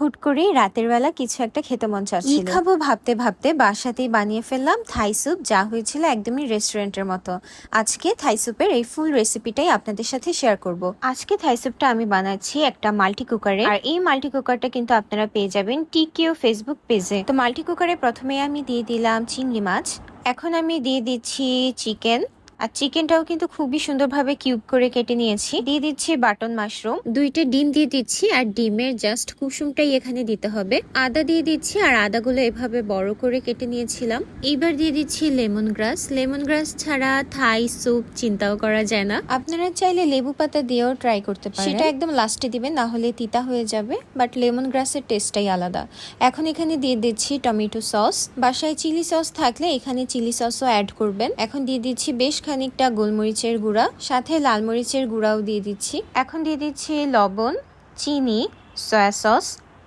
হুট করেই রাতের বেলা কিছু একটা খেতে মন চাচ্ছিল। কি খাব ভাবতে ভাবতে বাসাতেই বানিয়ে ফেললাম থাই স্যুপ যা হয়েছিল একদমই রেস্টুরেন্টের মতো। আজকে থাই স্যুপের এই ফুল রেসিপিটাই আপনাদের সাথে শেয়ার করব। আজকে থাই স্যুপটা আমি বানাচ্ছি একটা মাল্টি কুকারে। আর এই মাল্টি কুকারটা কিন্তু আপনারা পেয়ে যাবেন টিকিও ফেসবুক পেজে। তো মাল্টি কুকারে প্রথমে আমি দিয়ে দিলাম চিংড়ি মাছ। এখন আমি দিয়ে দিচ্ছি চিকেন। আর চিকেনটাও কিন্তু খুবই সুন্দরভাবে কিউব করে কেটে নিয়েছি। দিয়ে দিচ্ছি বাটন মাশরুম। দুইটা ডিম দিয়ে দিচ্ছি আর ডিমের জাস্ট কুসুমটাই এখানে দিতে হবে। আদা দিয়ে দিচ্ছি আর আদাগুলো এভাবে বড় করে কেটে নিয়েছিলাম। এইবার দিয়ে দিচ্ছি লেমন গ্রাস। লেমন গ্রাস ছাড়া থাই স্যুপ চিন্তাও করা যায় না। আপনারা চাইলে লেবু পাতা দিয়েও ট্রাই করতে পারেন। সেটা একদম লাস্টে দিবেন, না হলে তিতা হয়ে যাবে। বাট লেমন গ্রাসের টেস্টটাই আলাদা। এখন এখানে দিয়ে দিচ্ছি টমেটো সস। বাসায় চিলি সস থাকলে এখানে চিলি সসও অ্যাড করবেন। এখন দিয়ে দিচ্ছি বেশ খানিকটা গোলমরিচের গুঁড়া, সাথে লাল মরিচের গুঁড়াও দিয়ে দিচ্ছি। এখন দিয়ে দিচ্ছি লবণ, চিনি, সয়া সস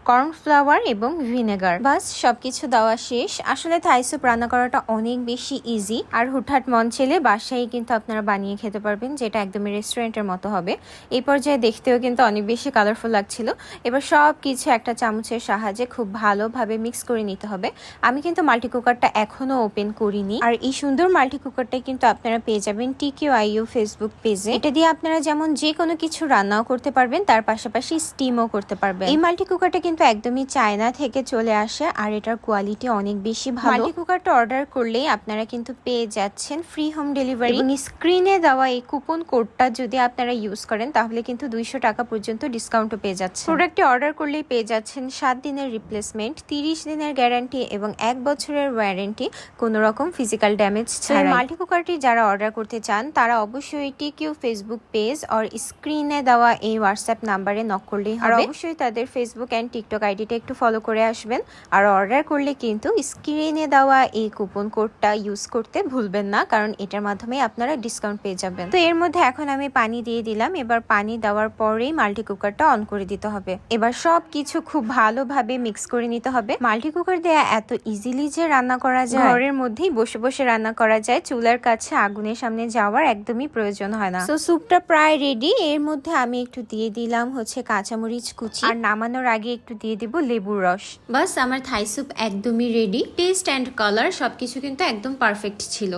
কর্নফ্লাওয়ার এবং ভিনেগার। বাস, সবকিছু দেওয়া শেষ। আসলে থাই স্যুপ রান্না করাটা অনেক বেশি ইজি আর হুটহাট মন ছেলে বাসায় কিন্তু আপনারা বানিয়ে খেতে পারবেন, যেটা একদমই রেস্টুরেন্টের মতো হবে। এই পর্যায়ে দেখতেও কিন্তু অনেক বেশি কালারফুল লাগছিল। এবার সব কিছু একটা চামচের সাহায্যে খুব ভালোভাবে মিক্স করে নিতে হবে। আমি কিন্তু মাল্টি কুকারটা এখনও ওপেন করিনি। আর এই সুন্দর মাল্টি কুকারটাই কিন্তু আপনারা পেয়ে যাবেন টিকিউ আইইউ ফেসবুক পেজে এটা দিয়ে আপনারা যেমন যে কোনো কিছু রান্নাও করতে পারবেন, তার পাশাপাশি স্টিমও করতে পারবেন। এই মাল্টি কুকারটা কিন্তু একদমই চায়না থেকে চলে আসে আর এটার কোয়ালিটি অনেক বেশি ভালো। মাল্টি কুকারটা অর্ডার করলেই আপনারা কিন্তু পেয়ে যাচ্ছেন ফ্রি হোম ডেলিভারি এবং স্ক্রিনে দেওয়া এই কুপন কোডটা যদি আপনারা ইউজ করেন তাহলে কিন্তু দুইশো টাকা পর্যন্ত ডিসকাউন্টও পেয়ে যাচ্ছেন। প্রোডাক্টটি অর্ডার করলেই পেয়ে যাচ্ছেন সাত দিনের রিপ্লেসমেন্ট তিরিশ দিনের গ্যারান্টি এবং এক বছরের ওয়ারেন্টি কোনো রকম ফিজিক্যাল ড্যামেজ ছাড়া মাল্টি কুকারটি যারা অর্ডার করতে চান তারা অবশ্যই টিকিউ ফেসবুক পেজ আর স্ক্রিনে দেওয়া এই হোয়াটসঅ্যাপ নাম্বারে নক করলেই হবে। আর অবশ্যই তাদের ফেসবুক অ্যান্ড টিকটক আইডিটা একটু ফলো করে আসবেন। আর অর্ডার করলে কিন্তু স্ক্রিনে দেওয়া এই কুপন কোডটা ইউজ করতে ভুলবেন না কারণ এটার মাধ্যমে আপনারা ডিসকাউন্ট পেয়ে যাবেন। তো এর মধ্যে এখন আমি পানি দিয়ে দিলাম। এবার পানি দেওয়ার পরেই মাল্টি কুকারটা অন করে দিতে হবে। এবার সব কিছু খুব ভালোভাবে মিক্স করে নিতে হবে। মাল্টি কুকার দেয়া এত ইজিলি যে রান্না করা যায় ঘরের মধ্যেই বসে বসে রান্না করা যায় চুলার কাছে আগুনের সামনে যাওয়ার একদমই প্রয়োজন হয় না। তো স্যুপটা প্রায় রেডি এর মধ্যে আমি একটু দিয়ে দিলাম হচ্ছে কাঁচামরিচ কুচি। আর নামানোর আগে একটু দিয়ে দিব লেবুর রস। বাস আমার থাই স্যুপ একদমই রেডি টেস্ট অ্যান্ড কালার সব কিছু কিন্তু একদম পারফেক্ট ছিল।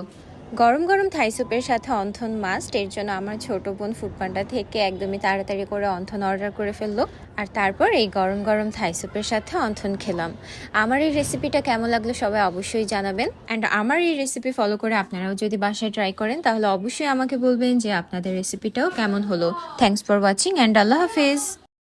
গরম গরম থাই স্যুপের সাথে অন্থন মাস্ট এর জন্য আমার ছোট বোন ফুডপান্ডা থেকে একদমই তাড়াতাড়ি করে অন্থন অর্ডার করে ফেলল। আর তারপর এই গরম গরম থাই স্যুপের সাথে অন্থন খেলাম। আমার এই রেসিপিটা কেমন লাগল সবাই অবশ্যই জানাবেন। অ্যান্ড আমার এই রেসিপি ফলো করে আপনারাও যদি বাসায় ট্রাই করেন তাহলে অবশ্যই আমাকে বলবেন যে আপনাদের রেসিপিটাও কেমন হলো। থ্যাংকস ফর ওয়াচিং অ্যান্ড আল্লাহ হাফিজ।